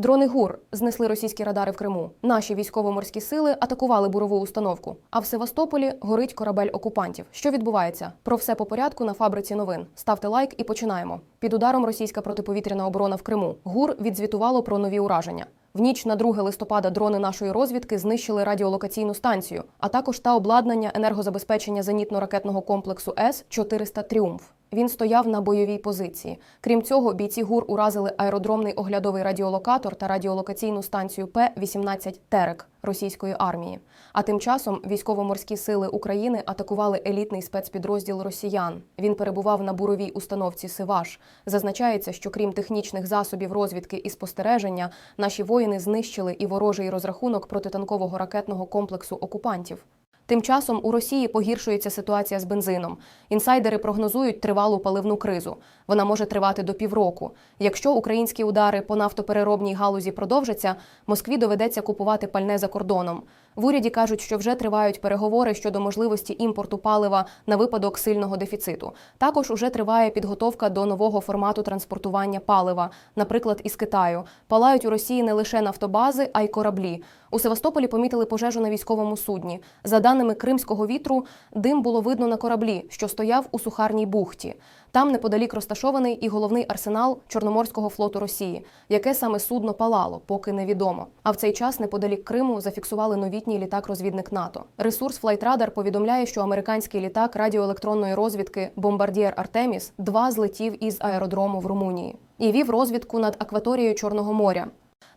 Дрони ГУР знесли російські радари в Криму. Наші військово-морські сили атакували бурову установку. А в Севастополі горить корабель окупантів. Що відбувається? Про все по порядку на фабриці новин. Ставте лайк і починаємо. Під ударом російська протиповітряна оборона в Криму. ГУР відзвітувало про нові ураження. В ніч на 2 листопада дрони нашої розвідки знищили радіолокаційну станцію, а також та обладнання енергозабезпечення зенітно-ракетного комплексу С 400 Тріумф. Він стояв на бойовій позиції. Крім цього, бійці ГУР уразили аеродромний оглядовий радіолокатор та радіолокаційну станцію П-18 Терек російської армії. А тим часом військово-морські сили України атакували елітний спецпідрозділ росіян. Він перебував на буровій установці Сиваш. Зазначається, що крім технічних засобів розвідки і спостереження, наші воїни знищили і ворожий розрахунок протитанкового ракетного комплексу окупантів. Тим часом у Росії погіршується ситуація з бензином. Інсайдери прогнозують тривалу паливну кризу. Вона може тривати до півроку. Якщо українські удари по нафтопереробній галузі продовжаться, Москві доведеться купувати пальне за кордоном. В уряді кажуть, що вже тривають переговори щодо можливості імпорту палива на випадок сильного дефіциту. Також уже триває підготовка до нового формату транспортування палива, наприклад, із Китаю. Палають у Росії не лише нафтобази, а й кораблі. У Севастополі помітили пожежу на військовому судні. За даними кримського вітру, дим було видно на кораблі, що стояв у сухарній бухті. Там неподалік розташований і головний арсенал Чорноморського флоту Росії, яке саме судно палало, поки невідомо. А в цей час неподалік Криму зафіксували новітній літак-розвідник НАТО. Ресурс Флайтрадар повідомляє, що американський літак радіоелектронної розвідки Бомбардієр Артеміс 2 злетів із аеродрому в Румунії і вів розвідку над акваторією Чорного моря.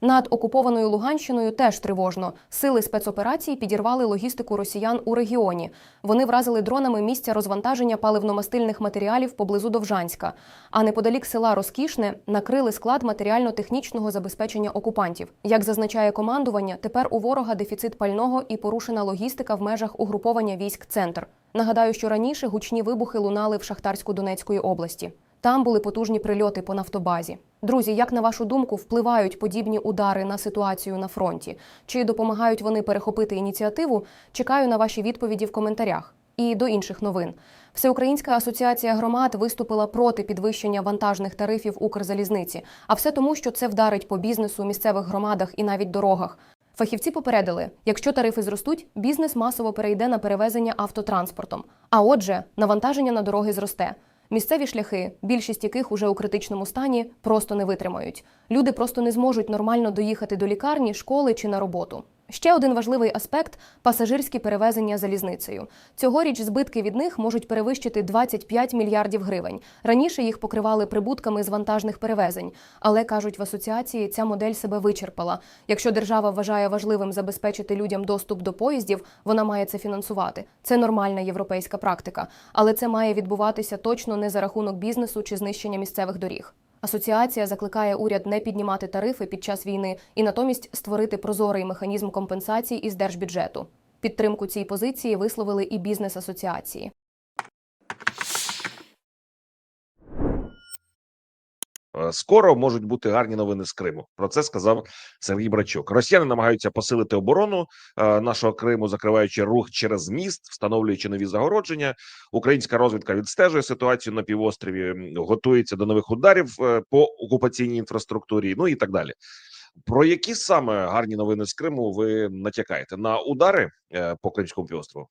Над окупованою Луганщиною теж тривожно. Сили спецоперації підірвали логістику росіян у регіоні. Вони вразили дронами місця розвантаження паливно-мастильних матеріалів поблизу Довжанська. А неподалік села Розкішне накрили склад матеріально-технічного забезпечення окупантів. Як зазначає командування, тепер у ворога дефіцит пального і порушена логістика в межах угруповання військ Центр. Нагадаю, що раніше гучні вибухи лунали в Шахтарську-Донецької області. Там були потужні прильоти по нафтобазі. Друзі, як на вашу думку, впливають подібні удари на ситуацію на фронті? Чи допомагають вони перехопити ініціативу? Чекаю на ваші відповіді в коментарях. І до інших новин. Всеукраїнська асоціація громад виступила проти підвищення вантажних тарифів Укрзалізниці. А все тому, що це вдарить по бізнесу, місцевих громадах і навіть дорогах. Фахівці попередили, якщо тарифи зростуть, бізнес масово перейде на перевезення автотранспортом. А отже, навантаження на дороги зросте. Місцеві шляхи, більшість яких уже у критичному стані, просто не витримають. Люди просто не зможуть нормально доїхати до лікарні, школи чи на роботу. Ще один важливий аспект пасажирські перевезення залізницею. Цьогоріч збитки від них можуть перевищити 25 мільярдів гривень. Раніше їх покривали прибутками з вантажних перевезень, але кажуть в асоціації, ця модель себе вичерпала. Якщо держава вважає важливим забезпечити людям доступ до поїздів, вона має це фінансувати. Це нормальна європейська практика, але це має відбуватися точно не за рахунок бізнесу чи знищення місцевих доріг. Асоціація закликає уряд не піднімати тарифи під час війни і натомість створити прозорий механізм компенсацій із держбюджету. Підтримку цій позиції висловили і бізнес-асоціації. Е, Скоро можуть бути гарні новини з Криму. Про це сказав Сергій Брачук. Росіяни намагаються посилити оборону е, нашого Криму, закриваючи рух через міст, встановлюючи нові загородження. Українська розвідка відстежує ситуацію на півострові, готується до нових ударів е, по окупаційній інфраструктурі. Ну і так далі. Про які саме гарні новини з Криму ви натякаєте на удари е, по Кримському півострову?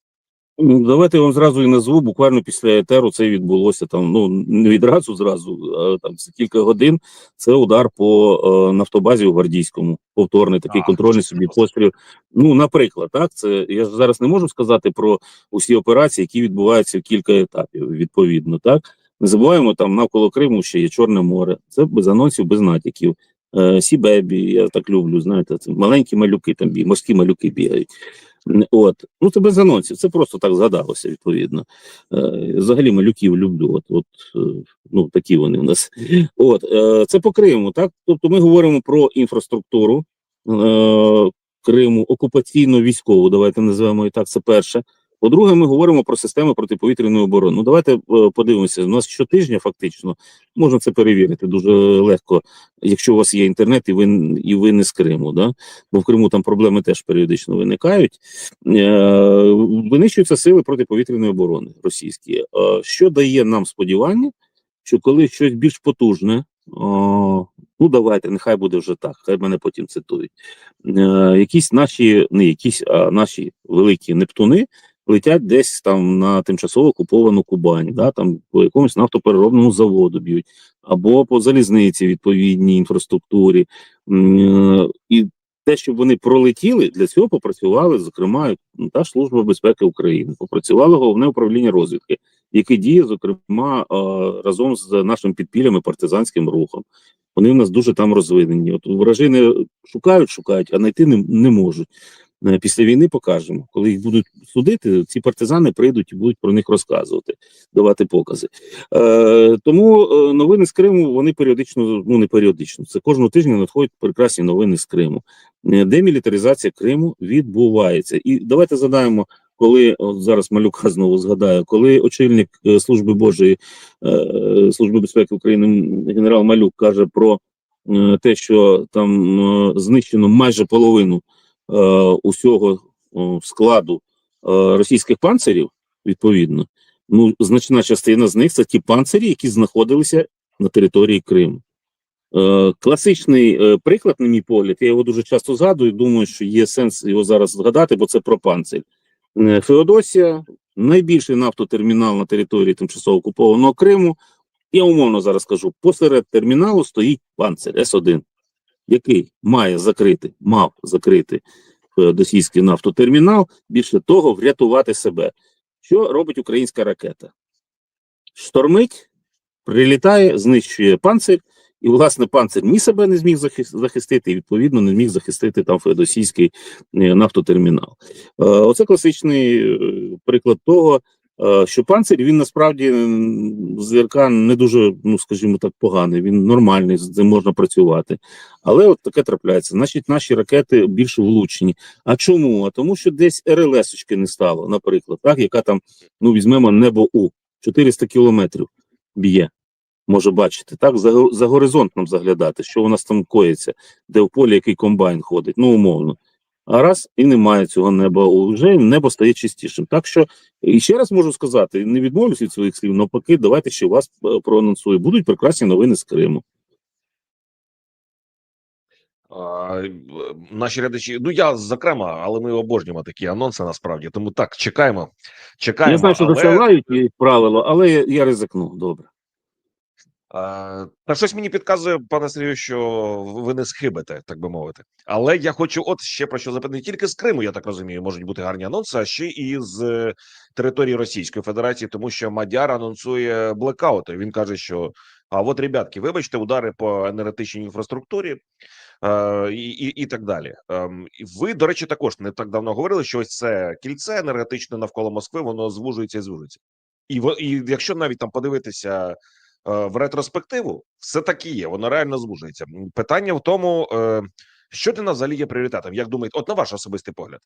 Ну, Давайте я вам зразу і назву. Буквально після етеру це відбулося там. Ну не відразу зразу, а там за кілька годин. Це удар по е, нафтобазі у Гвардійському. Повторний такий А, контрольний собі постріл. Ну, наприклад, так це я ж зараз не можу сказати про усі операції, які відбуваються в кілька етапів. Відповідно, так не забуваємо там навколо Криму ще є Чорне море. Це без анонсів, без натяків. Е, Сібебі, я так люблю. Знаєте, це маленькі малюки там бі, морські малюки бігають. От, ну це без анонсів, це просто так згадалося, відповідно. Е, взагалі малюків люблю. От, от е, ну такі вони у нас. От е, це по Криму, так? Тобто ми говоримо про інфраструктуру Криму, окупаційно військову. Давайте називаємо і так. Це перше. По-друге, ми говоримо про системи протиповітряної оборони. Ну давайте е, подивимося. У нас щотижня фактично можна це перевірити дуже легко, якщо у вас є інтернет, і ви і ви не з Криму. Да? Бо в Криму там проблеми теж періодично виникають. Е, винищуються сили протиповітряної оборони російські, е, що дає нам сподівання, що коли щось більш потужне ну давайте, нехай буде вже так, хай мене потім цитують. Е, якісь наші, не якісь, а наші великі Нептуни летять десь там на тимчасово окуповану Кубань, да, там по якомусь нафтопереробному заводу б'ють, або по залізниці відповідній інфраструктурі. І те, щоб вони пролетіли, для цього попрацювали, зокрема, ну, та ж Служба безпеки України, попрацювало головне управління розвідки, яке діє, зокрема, разом з нашим підпіллям і партизанським рухом. Вони в нас дуже там розвинені. От вражини шукають, шукають, а знайти не, не можуть. Е, Після війни покажемо. Коли їх будуть судити, ці партизани прийдуть і будуть про них розказувати, давати покази. Е, тому е, новини з Криму вони періодично, ну не періодично, це кожного тижня надходять прекрасні новини з Криму. Е, Демілітаризація Криму відбувається. І давайте задаємо, коли от зараз малюка знову згадаю, коли очільник служби Божої служби безпеки України генерал Малюк каже про те, що там знищено майже половину усього складу е, російських панцирів, відповідно, ну значна частина з них це ті панцирі, які знаходилися на території Криму. Е, класичний е, приклад, на мій погляд, я його дуже часто згадую. Думаю, що є сенс його зараз згадати, бо це про панцир. Е, Феодосія, найбільший нафтотермінал на території тимчасово окупованого Криму. Я умовно зараз кажу: посеред терміналу стоїть панцир С1, який має закрити, мав закрити феодосійський нафтотермінал. Більше того, врятувати себе. Що робить українська ракета? Штормить, прилітає, знищує панцир, і, власне, панцир ні себе не зміг захистити, і, відповідно, не зміг захистити там феодосійський е, нафтотермінал. Е, Оце класичний е, приклад того, е, що панцир він насправді м, з РК не дуже, ну скажімо так, поганий. Він нормальний, з ним можна працювати. Але от таке трапляється. Значить, наші ракети більш влучні. А чому? А тому, що десь РЛС-очки не стало, наприклад, так, яка там, ну візьмемо небо У 400 кілометрів б'є. Може бачити, так, за, за горизонт нам заглядати, що у нас там коїться, де в полі який комбайн ходить, ну умовно. А раз і немає цього неба, вже небо стає чистішим. Так що, і ще раз можу сказати, не відмовлюсь від своїх слів, навпаки, давайте ще вас е, проанонсую. Будуть прекрасні новини з Криму. А, наші глядачі, ну я зокрема, але ми обожнюємо такі анонси насправді. Тому так, чекаємо. Чекаємо. Я знаю, що але, досягають правило, але я ризикну. Добре. А, та щось мені підказує, пане Сергію, що ви не схибите, так би мовити. Але я хочу, от ще про що запитати. Не тільки з Криму, я так розумію, можуть бути гарні анонси, а ще і з е, території Російської Федерації, тому що Мадяр анонсує блекаути. Він каже, що а от, ребятки, вибачте, удари по енергетичній інфраструктурі. е, і, і, і так далі. І ви, до речі, також не так давно говорили, що ось це кільце енергетичне навколо Москви, воно звужується і звужується. І, і якщо навіть там подивитися е, в ретроспективу, все таки є, воно реально звужується. Питання в тому, е, що для нас взагалі є пріоритетом. Як думаєте, от на ваш особистий погляд,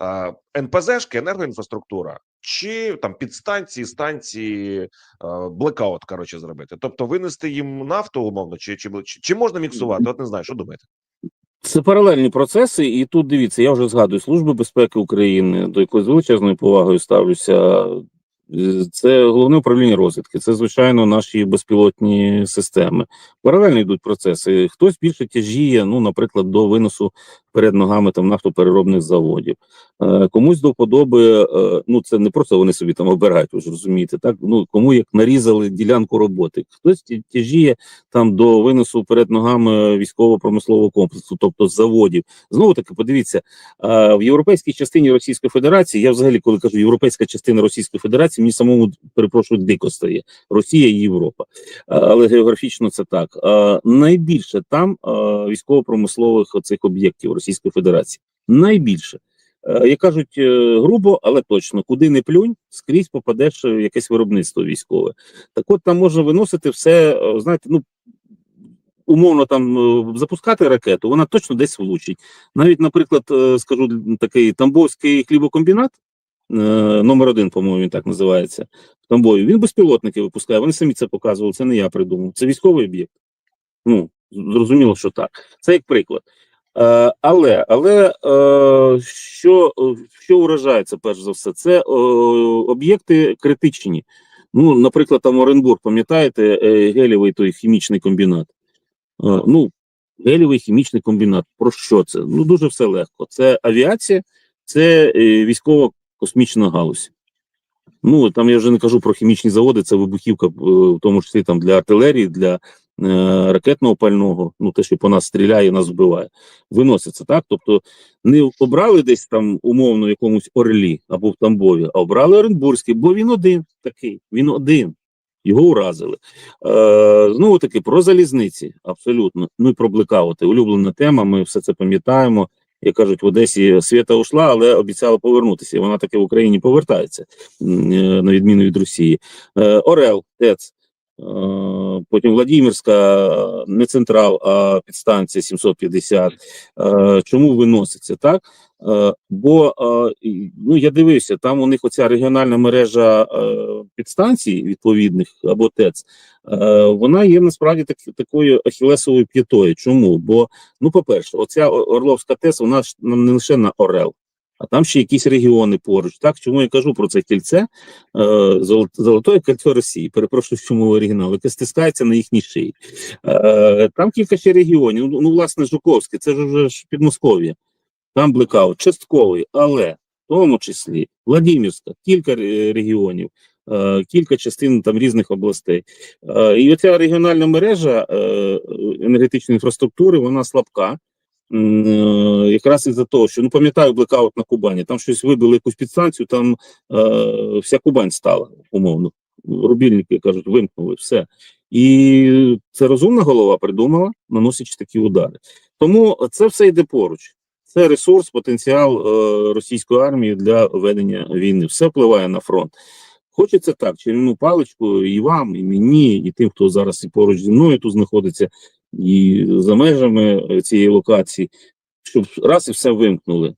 е, НПЗшки, енергоінфраструктура, чи там підстанції, станції, е, блекаут, коротше, зробити? Тобто винести їм нафту умовно, чи, чи, чи, чи можна міксувати? От не знаю, що думаєте? Це паралельні процеси, і тут дивіться, я вже згадую Службу безпеки України, до якої з величезною повагою ставлюся. Е, Це головне управління розвідки, це звичайно наші безпілотні системи. Паралельно йдуть процеси. Хтось більше тяжіє, ну, наприклад, до виносу перед ногами там нафтопереробних заводів. Е, комусь до вподоби, е, ну це не просто вони собі там обирають, ви ж розумієте, так ну кому як нарізали ділянку роботи. Хтось тяжіє там до виносу перед ногами військово-промислового комплексу, тобто заводів. Знову таки, подивіться, а, в європейській частині Російської Федерації, я взагалі, коли кажу європейська частина Російської Федерації, мені самому перепрошую дико стає Росія і Європа, але географічно це так. Найбільше там військово-промислових оцих об'єктів Російської Федерації. Найбільше. Як кажуть, е, грубо, але точно, куди не плюнь, скрізь попадеш в якесь виробництво військове. Так от там можна виносити все, е, знаєте, ну умовно там е, запускати ракету, вона точно десь влучить. Навіть, наприклад, скажу такий Тамбовський хлібокомбінат, номер один, по-моєму, він так називається. В Тамбові. Він безпілотники випускає. Вони самі це показували. Це не я придумав. Це військовий об'єкт. Ну зрозуміло, що так. Це як приклад. Е, але але е, що, е, що вражається перш за все, це е, об'єкти критичні. Ну, наприклад, там Оренбург, пам'ятаєте, е, гелєвий той хімічний комбінат. ну, гелєвий хімічний комбінат. Про що це? Ну, дуже все легко. Це авіація, це е, військово-космічна галузь. Ну, там я вже не кажу про хімічні заводи, це вибухівка, е, в тому числі там для артилерії, для е, ракетного пального, ну те, що по нас стріляє, нас вбиває. Виноситься так. Тобто не обрали десь там умовно якомусь Орлі або в Тамбові, а обрали Оренбурзький, бо він один такий, він один. Його уразили. Е, знову таки про залізниці, абсолютно. Ну і про блекаути. Улюблена тема. Ми все це пам'ятаємо. Як кажуть, в Одесі свята ушла, але обіцяла повернутися. Вона таки в Україні повертається, е, на відміну від Росії. Е, Орел, ТЕЦ. Е, Потім Владимирська, е, не централ, а підстанція 750. Е, Чому виноситься так? Бо ну я дивився, там у них оця регіональна мережа підстанцій відповідних або ТЕЦ, вона є насправді так, такою ахілесовою п'ятою. Чому? Бо, ну, по-перше, оця Орловська ТЕЦ, вона ж не лише на Орел. А там ще якісь регіони поруч. Так, чому я кажу про це кільце е, золо- золотої кольцо Росії, перепрошую, чому оригінал, яке стискається на їхній шиї. Е, там кілька ще регіонів. Ну, ну, власне, Жуковське, це ж вже Підмосков'я. Там блекаут частковий, але в тому числі Владимирська, кілька регіонів, е, кілька частин там різних областей. Е, і оця регіональна мережа е, енергетичної інфраструктури, вона слабка. Е, Якраз із-за того, що ну пам'ятаю блекаут на Кубані, там щось вибили якусь підстанцію, там е, вся Кубань стала умовно. Рубільники кажуть, вимкнули все. І це розумна голова придумала, наносячи такі удари. Тому це все йде поруч. Це ресурс, потенціал е, російської армії для ведення війни. Все впливає на фронт. Хочеться так, чарівну паличку і вам, і мені, і тим, хто зараз і поруч зі мною тут знаходиться, і за межами е, цієї локації, щоб раз і все вимкнули.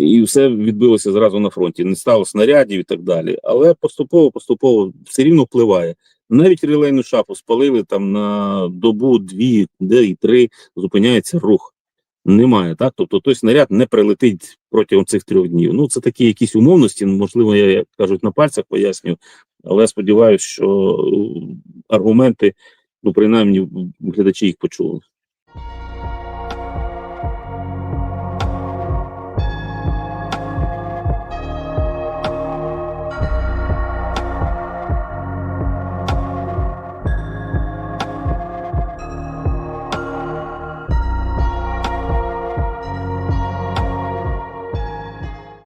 І все відбилося зразу на фронті. Не стало снарядів і так далі. Але поступово, поступово все рівно впливає. Навіть релейну шапу спалили там на добу, дві, де і три, зупиняється рух. Немає, так? Тобто той снаряд не прилетить протягом цих трьох днів. Ну, це такі якісь умовності, можливо, я, як кажуть, на пальцях поясню, але сподіваюся, що е, аргументи, ну, принаймні, глядачі їх почули.